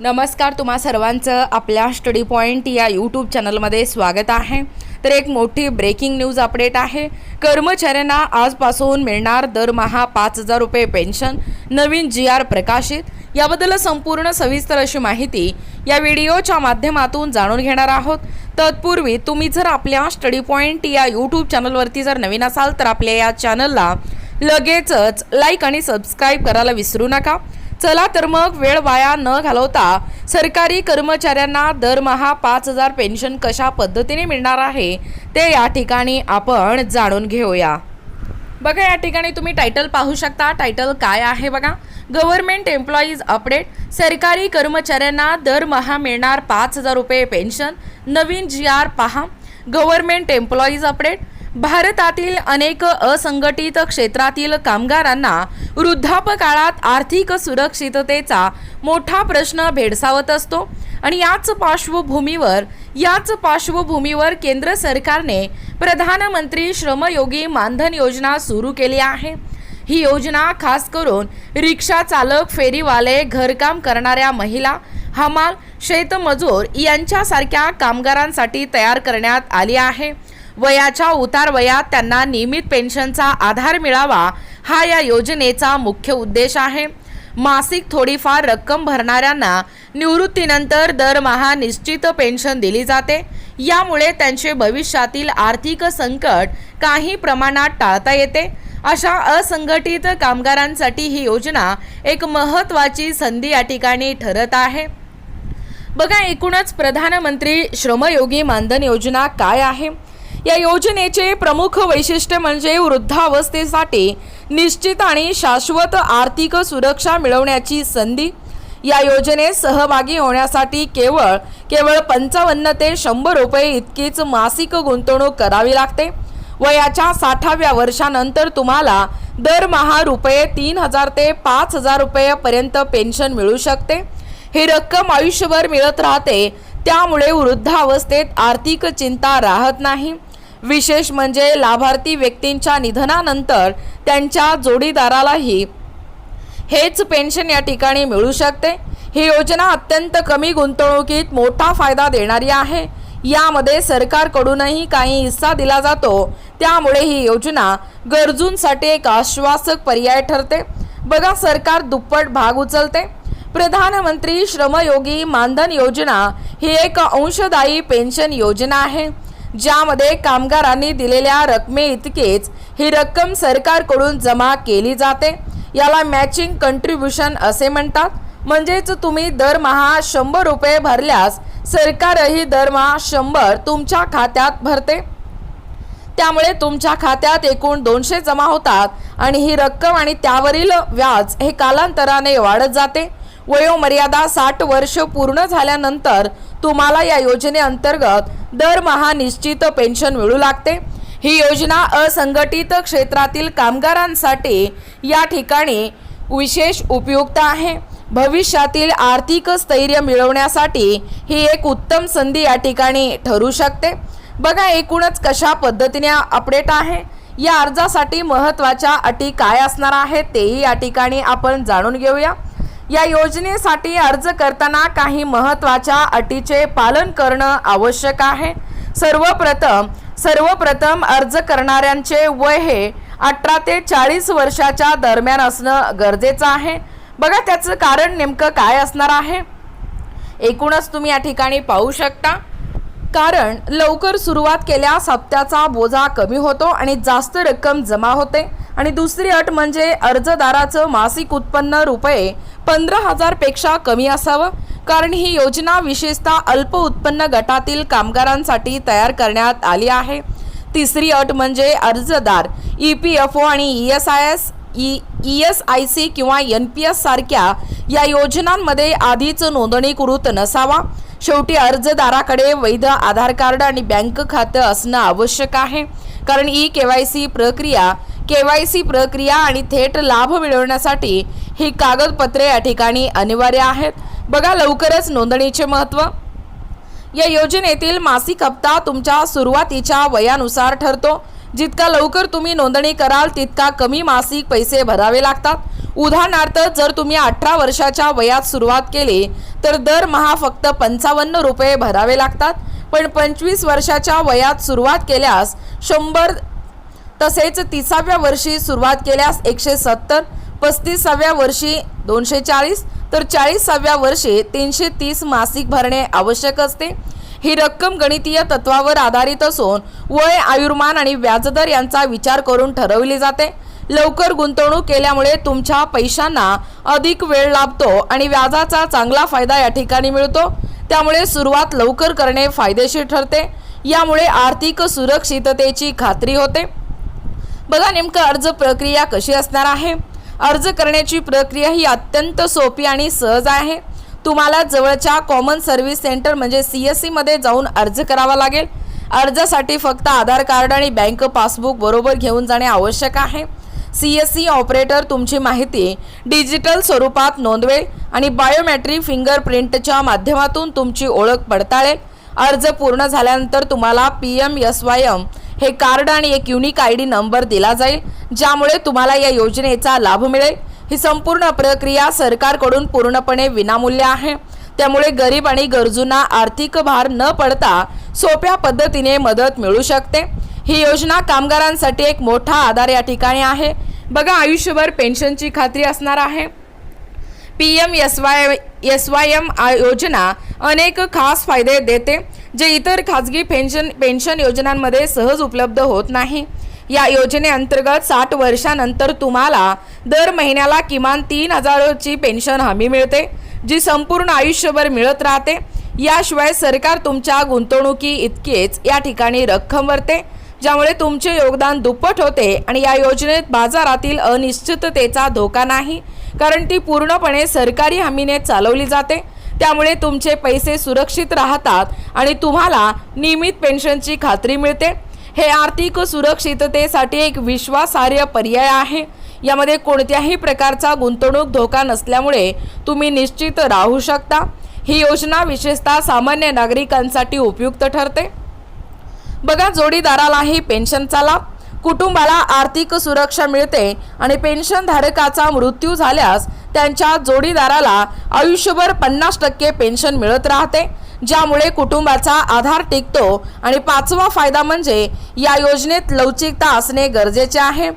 नमस्कार तुम्हा सर्वांचं आपल्या स्टडी पॉईंट या यूट्यूब चॅनलमध्ये स्वागत आहे. तर एक मोठी ब्रेकिंग न्यूज अपडेट आहे. कर्मचाऱ्यांना आजपासून मिळणार दरमहा पाच हजार रुपये पेन्शन नवीन जी आर प्रकाशित. याबद्दल संपूर्ण सविस्तर अशी माहिती या व्हिडिओच्या माध्यमातून जाणून घेणार आहोत. तत्पूर्वी तुम्ही जर आपल्या स्टडी पॉईंट या यूट्यूब चॅनलवरती जर नवीन असाल तर आपल्या या चॅनलला लगेचच लाईक आणि सबस्क्राईब करायला विसरू नका. चला तर मग वेळ वाया न घालवता सरकारी कर्मचाऱ्यांना दरमहा पाच हजार पेन्शन कशा पद्धतीने मिळणार आहे ते या ठिकाणी आपण जाणून घेऊया. बघा या ठिकाणी तुम्ही टायटल पाहू शकता. टायटल काय आहे बघा? गव्हर्नमेंट एम्प्लॉईज अपडेट सरकारी कर्मचाऱ्यांना दरमहा मिळणार पाच हजार रुपये पेन्शन. नवीन जी आर पहा. गव्हर्नमेंट एम्प्लॉईज अपडेट भारतातील अनेक असंघटित क्षेत्रातील कामगारांना वृद्धापकाळात आर्थिक सुरक्षिततेचा मोठा प्रश्न भेडसावत असतो. आणि याच पार्श्वभूमीवर याच पार्श्वभूमीवर केंद्र सरकारने प्रधानमंत्री श्रमयोगी मानधन योजना सुरू केली आहे. ही योजना खास करून रिक्षा चालक फेरीवाले घरकाम करणाऱ्या महिला हमाल शेतमजूर यांच्यासारख्या कामगारांसाठी तयार करण्यात आली आहे. वयाच्या उतार वयात त्यांना नियमित पेन्शनचा आधार मिळावा हा या योजनेचा मुख्य उद्देश आहे. मासिक थोडीफार रक्कम भरणाऱ्यांना निवृत्तीनंतर दरमहा निश्चित पेन्शन दिली जाते. यामुळे त्यांचे भविष्यातील आर्थिक संकट काही प्रमाणात टाळता येते. अशा असंघटित कामगारांसाठी ही योजना एक महत्त्वाची संधी या ठिकाणी ठरत आहे. बघा एकूणच प्रधानमंत्री श्रमयोगी मानधन योजना काय आहे? या योजनेचे प्रमुख वैशिष्ट्य म्हणजे वृद्धावस्थेसाठी निश्चित आणि शाश्वत आर्थिक सुरक्षा मिळवण्याची संधी. या योजनेत सहभागी होण्यासाठी केवळ केवळ पंचावन्न ते शंभर रुपये इतकीच मासिक गुंतवणूक करावी लागते. वयाच्या साठाव्या वर्षानंतर तुम्हाला दरमहा रुपये तीन हजार ते पाच हजार रुपयेपर्यंत पेन्शन मिळू शकते. ही रक्कम आयुष्यभर मिळत राहते त्यामुळे वृद्धावस्थेत आर्थिक चिंता राहत नाही. विशेष म्हणजे लाभार्थी व्यक्तींच्या निधनानंतर त्यांच्या जोडीदारालाही हेच पेन्शन या ठिकाणी मिळू शकते. ही योजना अत्यंत कमी गुंतवणुकीत मोठा फायदा देणारी आहे. यामध्ये सरकारकडूनही काही हिस्सा दिला जातो. त्यामुळे ही योजना गरजूंसाठी एक आश्वासक पर्याय ठरते. बघा सरकार दुप्पट भाग उचलते. प्रधानमंत्री श्रमयोगी मानधन योजना ही एक अंशदायी पेन्शन योजना आहे. ज्यामध्ये कामगारांनी दिलेल्या रकमे इतकेच ही रक्कम सरकारकडून जमा केली जाते. याला मॅचिंग कंट्रीब्युशन असे म्हणतात. म्हणजेच तुम्ही दरमहा शंभर रुपये भरल्यास सरकारही दरमहा शंभर तुमच्या खात्यात भरते. त्यामुळे तुमच्या खात्यात एकूण दोनशे जमा होतात आणि ही रक्कम आणि त्यावरील व्याज हे कालांतराने वाढत जाते. वयोमर्यादा साठ वर्ष पूर्ण झाल्यानंतर तुम्हाला या योजनेअंतर्गत दरमहा निश्चित पेन्शन मिळू लागते. ही योजना असंघटित क्षेत्रातील कामगारांसाठी या ठिकाणी विशेष उपयुक्त आहे. भविष्यातील आर्थिक स्थैर्य मिळवण्यासाठी ही एक उत्तम संधी या ठिकाणी ठरू शकते. बघा एकूणच कशा पद्धतीने अपडेट आहे. या अर्जासाठी महत्त्वाच्या अटी काय असणार आहेत तेही या ठिकाणी आपण जाणून घेऊया. या योजनेसाठी अर्ज करताना काही महत्त्वाच्या अटीचे पालन करणं आवश्यक आहे. सर्वप्रथम सर्वप्रथम अर्ज करणाऱ्यांचे वय हे अठरा ते चाळीस वर्षाच्या दरम्यान असणं गरजेचं आहे. बघा त्याचं कारण नेमकं काय असणार आहे? एकूणच तुम्ही या ठिकाणी पाहू शकता. कारण लवकर सुरुवात केल्यास हप्त्याचा बोजा कमी होतो आणि जास्त रक्कम जमा होते. आणि दुसरी अट म्हणजे अर्जदाराचं मासिक उत्पन्न रुपये पंधरा हजारपेक्षा कमी असावं कारण ही योजना विशेषतः अल्प उत्पन्न गटातील कामगारांसाठी तयार करण्यात आली आहे. तिसरी अट म्हणजे अर्जदार ई पी एफ ओ आणि E S I S E E S I C किंवा एन पी एस सारख्या या योजनांमध्ये आधीच नोंदणीकृत नसावा. शेवटी अर्जदाराकडे वैध आधार कार्ड आणि बँक खातं असणं आवश्यक आहे कारण ई के वाय सी प्रक्रिया के वाय सी प्रक्रिया आणि थेट लाभ मिळवण्यासाठी ही कागदपत्रे या ठिकाणी अनिवार्य आहेत. बघा लवकरच नोंदणीचे महत्त्व या योजनेतील मासिक हप्ता तुमच्या सुरुवातीच्या वयानुसार ठरतो. जितका लवकर तुम्ही नोंदणी कराल तितका कमी मासिक पैसे भरावे लागतात. उदाहरणार्थ जर तुम्ही अठरा वर्षाच्या वयात सुरुवात केली तर दरमहा फक्त पंचावन्न रुपये भरावे लागतात. पण पंचवीस वर्षाच्या वयात सुरुवात केल्यास शंभर तसेच तिसाव्या वर्षी सुरुवात केल्यास एकशे सत्तर पस्तीसाव्या वर्षी दोनशे चाळीस तर चाळीसाव्या वर्षी तीनशे तीस मासिक भरणे आवश्यक असते. ही रक्कम गणितीय तत्वावर आधारित असून वय आयुर्मान आणि व्याजदर यांचा विचार करून ठरवली जाते. लवकर गुंतवणूक केल्यामुळे तुमच्या पैशांना अधिक वेळ लाभतो आणि व्याजाचा चांगला फायदा या ठिकाणी मिळतो. त्यामुळे सुरुवात लवकर करणे फायदेशीर ठरते. यामुळे आर्थिक सुरक्षिततेची खात्री होते. बघा नेमकं अर्ज प्रक्रिया कशी असणार आहे? अर्ज करण्याची प्रक्रिया ही अत्यंत सोपी आणि सहज आहे. तुम्हाला जवळच्या कॉमन सर्व्हिस सेंटर म्हणजे सी एस सीमध्ये जाऊन अर्ज करावा लागेल. अर्जासाठी फक्त आधार कार्ड आणि बँक पासबुक बरोबर घेऊन जाणे आवश्यक आहे. सी एस सी ऑपरेटर तुमची माहिती डिजिटल स्वरूपात नोंदवेल आणि बायोमॅट्रिक फिंगरप्रिंटच्या माध्यमातून तुमची ओळख पडताळेल. अर्ज पूर्ण झाल्यानंतर तुम्हाला P M S Y M हे कार्ड आणि एक युनिक आय डी नंबर दिला जाईल ज्यामुळे तुम्हाला या योजनेचा लाभ मिळेल. ही संपूर्ण प्रक्रिया सरकारकडून पूर्णपणे विनामूल्य आहे. त्यामुळे गरीब आणि गरजूंना आर्थिक भार न पडता सोप्या पद्धतीने मदत मिळू शकते. ही योजना कामगारांसाठी एक मोठा आधार या ठिकाणी आहे. बघा आयुष्यभर पेन्शनची खात्री असणार आहे. P M S Y S Y M योजना अनेक खास फायदे देते जे इतर खाजगी पेन्शन पेन्शन योजनांमध्ये सहज उपलब्ध होत नाही. या योजनेअंतर्गत साठ वर्षानंतर तुम्हाला दर महिन्याला किमान तीन हजारची पेन्शन हमी मिळते जी संपूर्ण आयुष्यभर मिळत राहते. याशिवाय सरकार तुमच्या गुंतवणुकी इतकेच या ठिकाणी रक्कम भरते ज्यामुळे तुमचे योगदान दुप्पट होते आणि या योजनेत बाजारातील अनिश्चिततेचा धोका नाही. कारण ती पूर्णपणे सरकारी हमीने चालवली जाते. त्यामुळे तुमचे पैसे सुरक्षित राहतात आणि तुम्हाला नियमित पेन्शनची खात्री मिळते. हे आर्थिक सुरक्षिततेसाठी एक विश्वासार्ह पर्याय आहे. यामध्ये कोणत्याही प्रकारचा गुंतवणूक धोका नसल्यामुळे तुम्ही निश्चित राहू शकता. ही योजना विशेषतः सामान्य नागरिकांसाठी उपयुक्त ठरते. बघा जोडीदारालाही पेन्शनचा लाभ. कुटुंबाला आर्थिक सुरक्षा मिळते आणि पेन्शन धारकाचा मृत्यू झाल्यास त्यांच्या जोडीदाराला आयुष्यभर पन्नास टक्के पेन्शन मिळत राहते ज्यामुळे कुटुंबाचा आधार टिकतो आणि पाचवा फायदा म्हणजे या योजनेत लवचिकता असणे गरजेचे आहे.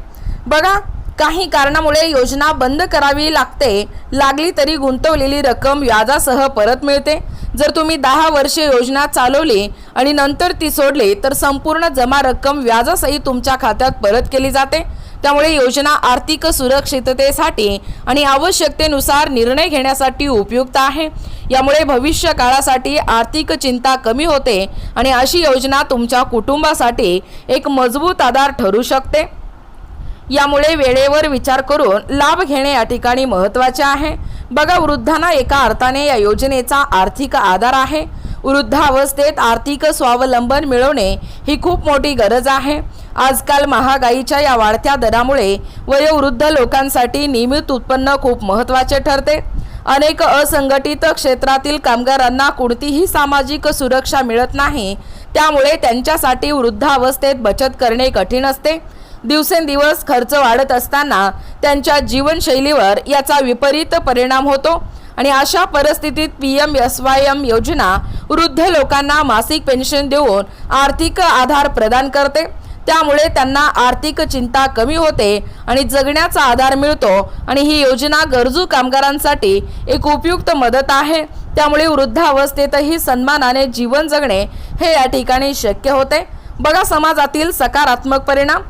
बघा काही कारणामुळे योजना बंद करावी लागते लागली तरी गुंतवलेली रक्कम व्याजासह परत मिळते. जर तुम्ही दहा वर्षे योजना चालवली आणि नंतर ती सोडली तर संपूर्ण जमा रक्कम व्याजासही तुमच्या खात्यात परत केली जाते. त्यामुळे योजना आर्थिक सुरक्षिततेसाठी आणि आवश्यकतेनुसार निर्णय घेण्यासाठी उपयुक्त आहे. यामुळे भविष्य काळासाठी आर्थिक चिंता कमी होते आणि अशी योजना तुमच्या कुटुंबासाठी एक मजबूत आधार ठरू शकते. यामुळे वेळेवर विचार करून लाभ घेणे या ठिकाणी महत्त्वाचे आहे. बघा वृद्धांना एका अर्थाने या योजनेचा आर्थिक आधार आहे. वृद्धावस्थेत आर्थिक स्वावलंबन मिळवणे ही खूप मोठी गरज आहे. आजकाल महागाईच्या या वाढत्या दरामुळे वयोवृद्ध लोकांसाठी नियमित उत्पन्न खूप महत्त्वाचे ठरते. अनेक असंघटित क्षेत्रातील कामगारांना कोणतीही सामाजिक सुरक्षा मिळत नाही. त्यामुळे त्यांच्यासाठी वृद्धावस्थेत बचत करणे कठीण असते. दिवसेंदिवस खर्च वाढत असताना त्यांच्या जीवनशैलीवर याचा विपरीत परिणाम होतो. आणि अशा परिस्थितीत P M S Y M योजना वृद्ध लोकांना मासिक पेन्शन देऊन आर्थिक आधार प्रदान करते. त्यामुळे त्यांना आर्थिक चिंता कमी होते आणि जगण्याचा आधार मिळतो. आणि ही योजना गरजू कामगारांसाठी एक उपयुक्त मदत आहे. त्यामुळे वृद्धावस्थेतही सन्मानाने जीवन जगणे हे या ठिकाणी शक्य होते. बघा समाजातील सकारात्मक परिणाम.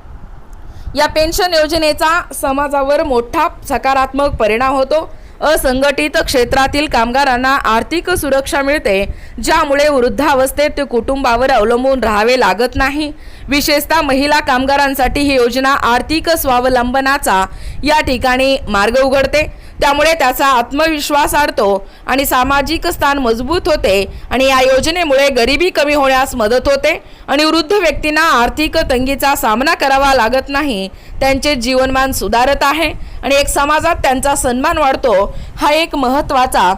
या पेन्शन योजनेचा समाजावर मोठा सकारात्मक परिणाम होतो. असंघटित क्षेत्रातील कामगारांना आर्थिक सुरक्षा मिळते ज्यामुळे वृद्धावस्थेत ते कुटुंबावर अवलंबून राहावे लागत नाही. विशेषतः महिला कामगारांसाठी ही योजना आर्थिक स्वावलंबनाचा या ठिकाणी मार्ग उघडते. त्यामुळे त्याचा आत्मविश्वास वाढतो आणि सामाजिक स्थान मजबूत होते आणि या योजनेमुळे गरिबी कमी होण्यास मदत होते आणि वृद्ध व्यक्तींना आर्थिक तंगीचा सामना करावा लागत नाही. त्यांचे जीवनमान सुधारत आहे आणि एक समाजात त्यांचा सन्मान वाढतो. हा एक महत्त्वाचा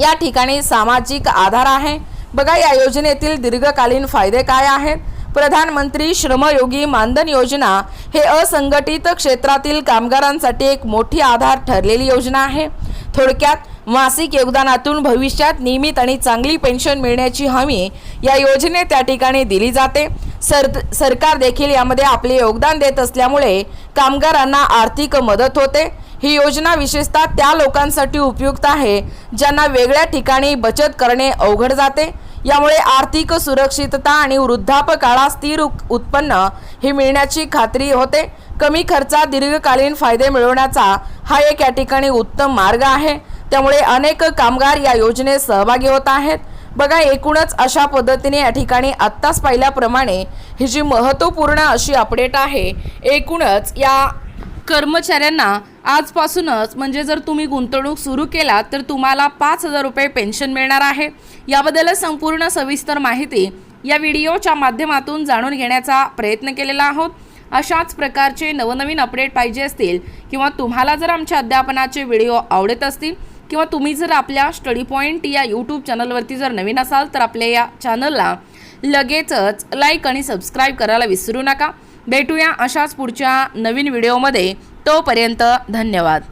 या ठिकाणी सामाजिक आधार आहे. बघा या योजनेतील दीर्घकालीन फायदे काय आहेत? प्रधानमंत्री श्रमयोगी मानधन योजना हे असंघटित क्षेत्रातील कामगारांसाठी एक मोठी आधार ठरलेली योजना आहे. थोडक्यात मासिक योगदानातून भविष्यात नियमित आणि चांगली पेन्शन मिळण्याची हमी या योजने त्या ठिकाणी दिली जाते. सर सरकार देखील यामध्ये आपले योगदान देत असल्यामुळे कामगारांना आर्थिक मदत होते. ही योजना विशेषतः त्या लोकांसाठी उपयुक्त आहे ज्यांना वेगळ्या ठिकाणी बचत करणे अवघड जाते. यामुळे आर्थिक सुरक्षितता आणि वृद्धापकाळात स्थिर उत्पन्न हे मिळण्याची खात्री होते. कमी खर्चात दीर्घकालीन फायदे मिळवण्याचा हा एक या ठिकाणी उत्तम मार्ग आहे. त्यामुळे अनेक कामगार या योजनेत सहभागी होत आहेत. बघा एकूणच अशा पद्धतीने या ठिकाणी आत्ताच पाहिल्याप्रमाणे ही जी महत्त्वपूर्ण अशी अपडेट आहे एकूणच या कर्मचाऱ्यांना आजपासूनच म्हणजे जर तुम्ही गुंतवणूक सुरू केला तर तुम्हाला पाच हजार रुपये पेन्शन मिळणार आहे. याबद्दल संपूर्ण सविस्तर माहिती या व्हिडिओच्या माध्यमातून जाणून घेण्याचा प्रयत्न केलेला आहोत. अशाच प्रकारचे नवनवीन अपडेट पाहिजे असतील किंवा तुम्हाला जर आमच्या अध्यापनाचे व्हिडिओ आवडत असतील किंवा तुम्ही जर आपल्या स्टडी पॉईंट या यूट्यूब चॅनलवरती जर नवीन असाल तर आपल्या या चॅनलला लगेचच लाईक आणि सबस्क्राईब करायला विसरू नका. भेटूया अशाच पुढच्या नवीन व्हिडिओमध्ये. तोपर्यंत धन्यवाद.